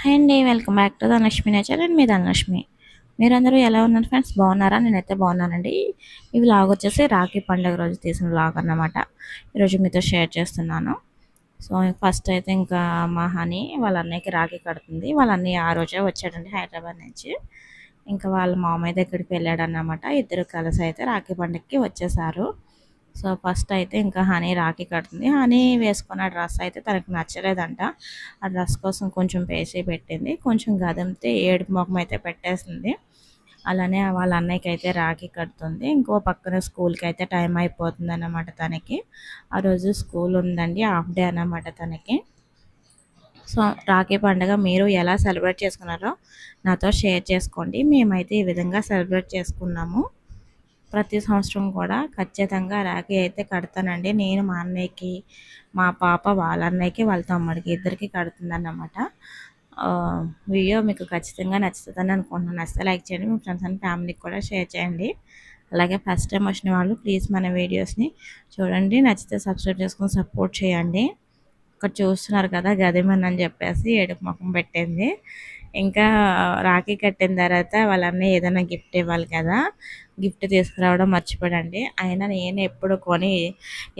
Hi అండి welcome back to Dhanalakshmi nature and మీ ధనలక్ష్మి. మీరందరూ ఎలా ఉన్నారు ఫ్రెండ్స్? బాగున్నారా? నేనైతే బాగున్నానండి. ఈ వ్లాగ్ వచ్చేసి రాఖీ పండుగ రోజు తీసిన వ్లాగ్ అన్నమాట. ఈరోజు మీతో షేర్ చేస్తున్నాను. సో ఫస్ట్ అయితే ఇంకా మా హనీ వాళ్ళ అన్నయ్యకి రాఖీ కడుతుంది. వాళ్ళ అన్నయ్య ఆ రోజే వచ్చాడండి హైదరాబాద్ నుంచి. ఇంకా వాళ్ళ మామయ్య దగ్గరికి వెళ్ళాడు అన్నమాట ఇద్దరు కలిసి అయితే రాఖీ పండుగకి వచ్చేసారు. సో ఫస్ట్ అయితే ఇంకా హనీ రాఖీ కడుతుంది. హనీ వేసుకున్న డ్రెస్ అయితే తనకు నచ్చలేదంట. ఆ డ్రెస్ కోసం కొంచెం పేసి పెట్టింది. కొంచెం గదంతే ఏడుపు ముఖం అయితే పెట్టేసింది. అలానే వాళ్ళ అన్నయ్యకి అయితే రాఖీ కడుతుంది. ఇంకో పక్కన స్కూల్కి అయితే టైం అయిపోతుంది అన్నమాట తనకి. ఆ రోజు స్కూల్ ఉందండి హాఫ్ డే అన్నమాట తనకి. సో రాఖీ పండుగ మీరు ఎలా సెలబ్రేట్ చేసుకున్నారో నాతో షేర్ చేసుకోండి. మేమైతే ఈ విధంగా సెలబ్రేట్ చేసుకున్నాము. ప్రతి సంవత్సరం కూడా ఖచ్చితంగా రాఖీ అయితే కడతానండి. నేను మా అన్నయ్యకి మా పాప వాళ్ళ అన్నయ్యకి వాళ్ళ తమ్ముడికి ఇద్దరికి కడుతుందన్నమాట. వీడియో మీకు ఖచ్చితంగా నచ్చుతుందని అనుకుంటున్నాను. నచ్చితే లైక్ చేయండి మీ ఫ్రెండ్స్ అండ్ ఫ్యామిలీకి కూడా షేర్ చేయండి. అలాగే ఫస్ట్ టైం వచ్చిన వాళ్ళు ప్లీజ్ మన వీడియోస్ని చూడండి. నచ్చితే సబ్స్క్రైబ్ చేసుకొని సపోర్ట్ చేయండి. ఇక్కడ చూస్తున్నారు కదా గదిమన్ అని చెప్పేసి ఏడుపు ముఖం పెట్టింది. ఇంకా రాఖీ కట్టిన తర్వాత వాళ్ళన్నీ ఏదైనా గిఫ్ట్ ఇవ్వాలి కదా గిఫ్ట్ తీసుకురావడం మర్చిపోడండి అయినా నేను ఎప్పుడు కొని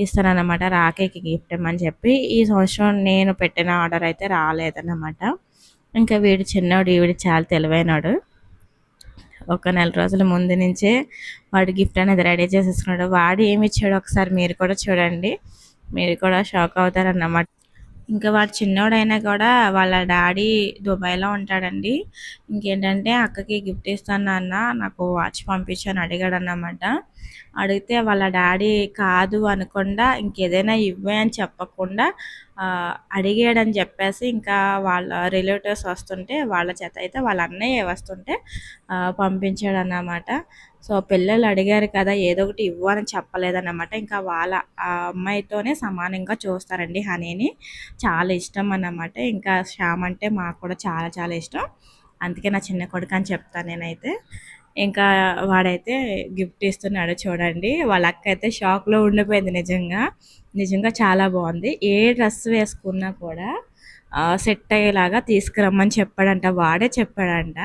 ఇస్తానన్నమాట రాఖీకి గిఫ్ట్ ఇమ్మని చెప్పి. ఈ సంవత్సరం నేను పెట్టిన ఆర్డర్ అయితే రాలేదన్నమాట. ఇంకా వీడు చిన్నవాడు వీడు చాలా తెలివైనాడు. ఒక నెల రోజుల ముందు నుంచే వాడు గిఫ్ట్ అనేది రెడీ చేసేసుకున్నాడు. వాడు ఏమి ఇచ్చాడు ఒకసారి మీరు కూడా చూడండి. మీరు కూడా షాక్ అవుతారన్నమాట. ఇంకా వాడు చిన్నోడైనా కూడా వాళ్ళ డాడీ దుబాయ్లో ఉంటాడండి. ఇంకేంటంటే అక్కకి గిఫ్ట్ ఇస్తాను అన్న నాకు వాచ్ పంపించని అడిగాడు అన్నమాట అడిగితే వాళ్ళ డాడీ కాదు అనకుండా ఇంకేదైనా ఇవ్వే అని చెప్పకుండా అడిగాడని చెప్పేసి ఇంకా వాళ్ళ రిలేటివ్స్ వస్తుంటే వాళ్ళ చేత అయితే వాళ్ళ అన్నయ్య వస్తుంటే పంపించాడు అన్నమాట సో పిల్లలు అడిగారు కదా ఏదో ఒకటి ఇవ్వని చెప్పలేదన్నమాట. ఇంకా వాళ్ళ ఆ అమ్మాయితోనే సమానంగా చూస్తారండి హనీని. చాలా ఇష్టం అన్నమాట. ఇంకా శ్యామ్ అంటే మాకు కూడా చాలా చాలా ఇష్టం. అందుకే నా చిన్న కొడుకు అని చెప్తాను నేనైతే. ఇంకా వాడైతే గిఫ్ట్ ఇస్తున్నాడు చూడండి. వాళ్ళ అక్క అయితే షాక్లో ఉండిపోయింది నిజంగా. నిజంగా చాలా బాగుంది. ఏ డ్రెస్ వేసుకున్నా కూడా సెట్ అయ్యేలాగా తీసుకురమ్మని చెప్పాడంట. వాడే చెప్పాడంట.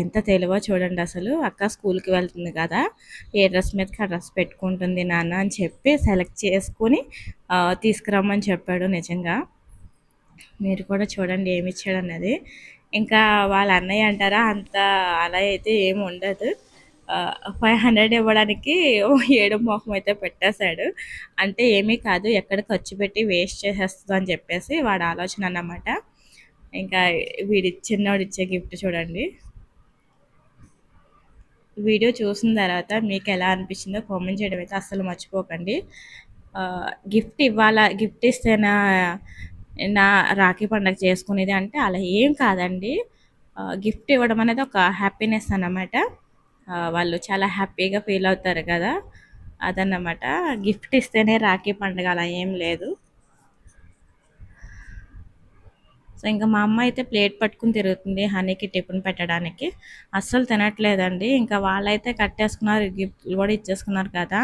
ఎంత తెలివో చూడండి అసలు. అక్క స్కూల్కి వెళ్తుంది కదా. ఏ డ్రెస్ మీదకి ఆ డ్రెస్ పెట్టుకుంటుంది నాన్న అని చెప్పి సెలెక్ట్ చేసుకుని తీసుకురమ్మని చెప్పాడు నిజంగా. మీరు కూడా చూడండి ఏమి ఇచ్చాడు అన్నది. ఇంకా వాళ్ళ అన్నయ్య అంటారా అంత అలా అయితే ఏమి ఉండదు. ఫైవ్ హండ్రెడ్ ఇవ్వడానికి ఏడు మొహం అయితే పెట్టేశాడు. అంటే ఏమీ కాదు ఎక్కడ ఖర్చు పెట్టి వేస్ట్ చేసేస్తుంది అని చెప్పేసి వాడు ఆలోచన అన్నమాట. ఇంకా వీడి చిన్నవాడు ఇచ్చే గిఫ్ట్ చూడండి. వీడియో చూసిన తర్వాత మీకు ఎలా అనిపించిందో కామెంట్ చేయడం అయితే అస్సలు మర్చిపోకండి. గిఫ్ట్ ఇవ్వాలా? గిఫ్ట్ ఇస్తేనా నా రాఖీ పండగ చేసుకునేది అంటే అలా ఏం కాదండి. గిఫ్ట్ ఇవ్వడం అనేది ఒక హ్యాపీనెస్ అన్నమాట. వాళ్ళు చాలా హ్యాపీగా ఫీల్ అవుతారు కదా. అదన్నమాట. గిఫ్ట్ ఇస్తేనే రాఖీ పండుగ అలా ఏం లేదు. సో ఇంకా మా అమ్మ అయితే ప్లేట్ పట్టుకుని తిరుగుతుంది హనీకి టిఫిన్ పెట్టడానికి. అస్సలు తినట్లేదండి. ఇంకా వాళ్ళైతే కట్టేసుకున్నారు గిఫ్ట్లు కూడా ఇచ్చేసుకున్నారు కదా.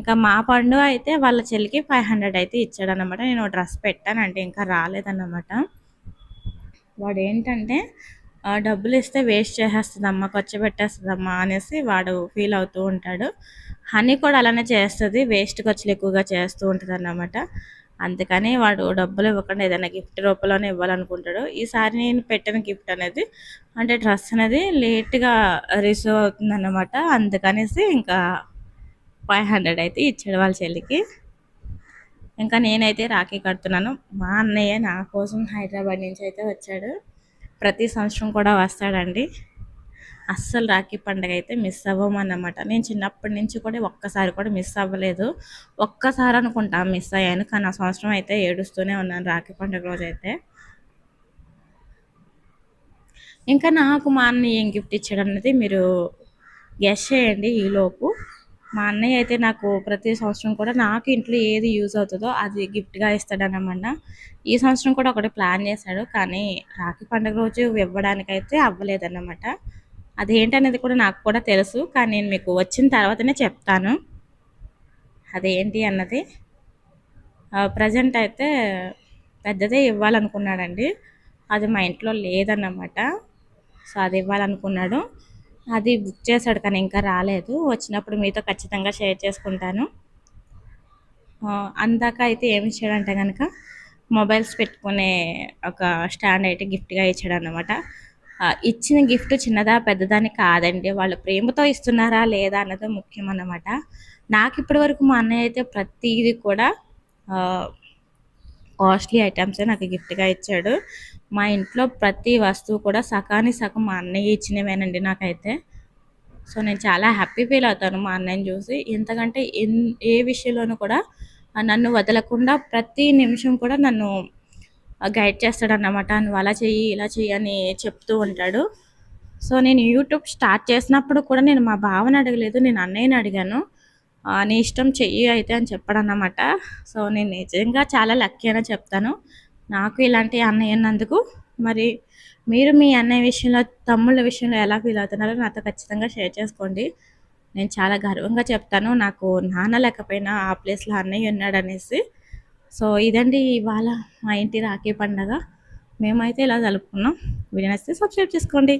ఇంకా మా పండు అయితే వాళ్ళ చెల్లికి ఫైవ్ హండ్రెడ్ అయితే ఇచ్చాడనమాట నేను డ్రెస్ పెట్టానంటే ఇంకా రాలేదన్నమాట. వాడు ఏంటంటే డబ్బులు ఇస్తే వేస్ట్ చేసేస్తుందమ్మా ఖర్చు పెట్టేస్తుందమ్మా అనేసి వాడు ఫీల్ అవుతూ ఉంటాడు. హనీ కూడా అలానే చేస్తుంది వేస్ట్ ఖర్చులు ఎక్కువగా చేస్తూ ఉంటుంది అన్నమాట అందుకని వాడు డబ్బులు ఇవ్వకుండా ఏదైనా గిఫ్ట్ రూపంలోనే ఇవ్వాలనుకుంటాడు. ఈసారి నేను పెట్టిన గిఫ్ట్ అనేది అంటే డ్రెస్ అనేది లేట్గా రిసీవ్ అవుతుంది అన్నమాట అందుకనేసి ఇంకా ఫైవ్ హండ్రెడ్ అయితే ఇచ్చాడు వాళ్ళ చెల్లికి. ఇంకా నేనైతే రాఖీ కడుతున్నాను. మా అన్నయ్య నా కోసం హైదరాబాద్ నుంచి అయితే వచ్చాడు. ప్రతి సంవత్సరం కూడా వస్తాడండి. అస్సలు రాఖీ పండుగ అయితే మిస్ అవ్వమన్నమాట. నేను చిన్నప్పటి నుంచి కూడా ఒక్కసారి కూడా మిస్ అవ్వలేదు. ఒక్కసారి అనుకుంటా మిస్ అయ్యాను. కానీ ఆ సంవత్సరం అయితే ఏడుస్తూనే ఉన్నాను రాఖీ పండుగ రోజు అయితే. ఇంకా నాకు మా అన్నయ్య ఏం గిఫ్ట్ ఇచ్చాడు అన్నది మీరు గెస్ చేయండి ఈలోపు మా అన్నయ్య అయితే నాకు ప్రతి సంవత్సరం కూడా నాకు ఇంట్లో ఏది యూజ్ అవుతుందో అది గిఫ్ట్గా ఇస్తాడనమాట ఈ సంవత్సరం కూడా ఒకటి ప్లాన్ చేశాడు. కానీ రాఖీ పండుగ రోజు ఇవ్వడానికైతే అవ్వలేదన్నమాట. అదేంటనేది కూడా నాకు కూడా తెలుసు కానీ నేను మీకు వచ్చిన తర్వాతనే చెప్తాను. అదేంటి అన్నది? ప్రజెంట్ అయితే పెద్దదే ఇవ్వాలనుకున్నాడండి. అది మా ఇంట్లో లేదన్నమాట. సో అది ఇవ్వాలనుకున్నాడు. అది బుక్ చేశాడు కానీ ఇంకా రాలేదు. వచ్చినప్పుడు మీతో ఖచ్చితంగా షేర్ చేసుకుంటాను. అందాక అయితే ఏమి ఇచ్చాడంటే కనుక మొబైల్స్ పెట్టుకునే ఒక స్టాండ్ అయితే గిఫ్ట్గా ఇచ్చాడు అనమాట ఇచ్చిన గిఫ్ట్ చిన్నదా పెద్దదాని కాదండి. వాళ్ళు ప్రేమతో ఇస్తున్నారా లేదా అన్నది ముఖ్యం అన్నమాట. నాకు ఇప్పటి వరకు మా అన్నయ్య అయితే ప్రతిదీ కూడా కాస్ట్లీ ఐటమ్సే నాకు గిఫ్ట్గా ఇచ్చాడు. మా ఇంట్లో ప్రతి వస్తువు కూడా సకాని సగం మా అన్నయ్య ఇచ్చినవేనండి నాకైతే. సో నేను చాలా హ్యాపీ ఫీల్ అవుతాను మా అన్నయ్యని చూసి. ఎంతకంటే ఏ విషయంలోనూ కూడా నన్ను వదలకుండా ప్రతి నిమిషం కూడా నన్ను గైడ్ చేస్తాడన్నమాట. నువ్వు అలా చెయ్యి ఇలా చెయ్యి అని చెప్తూ ఉంటాడు. సో నేను యూట్యూబ్ స్టార్ట్ చేసినప్పుడు కూడా నేను మా బావని అడగలేదు నేను అన్నయ్యని అడిగాను. నీ ఇష్టం చెయ్యి అయితే అని చెప్పాడన్నమాట. సో నేను నిజంగా చాలా లక్కీ అని చెప్తాను. నాకు ఇలాంటి అన్నయ్య అన్నందుకు మరి మీరు మీ అన్నయ్య విషయంలో తమ్ముళ్ళ విషయంలో ఎలా ఫీల్ అవుతున్నారో నాతో ఖచ్చితంగా షేర్ చేసుకోండి. నేను చాలా గర్వంగా చెప్తాను. నాకు నాన్న లేకపోయినా ఆ ప్లేస్లో అన్నయ్య ఉన్నాడు అనేసి సో ఇదండి ఇవాళ మా ఇంటి రాఖీ పండగ. మేమైతే ఇలా జరుపుకున్నాం. వీడియో నచ్చితే సబ్స్క్రైబ్ చేసుకోండి.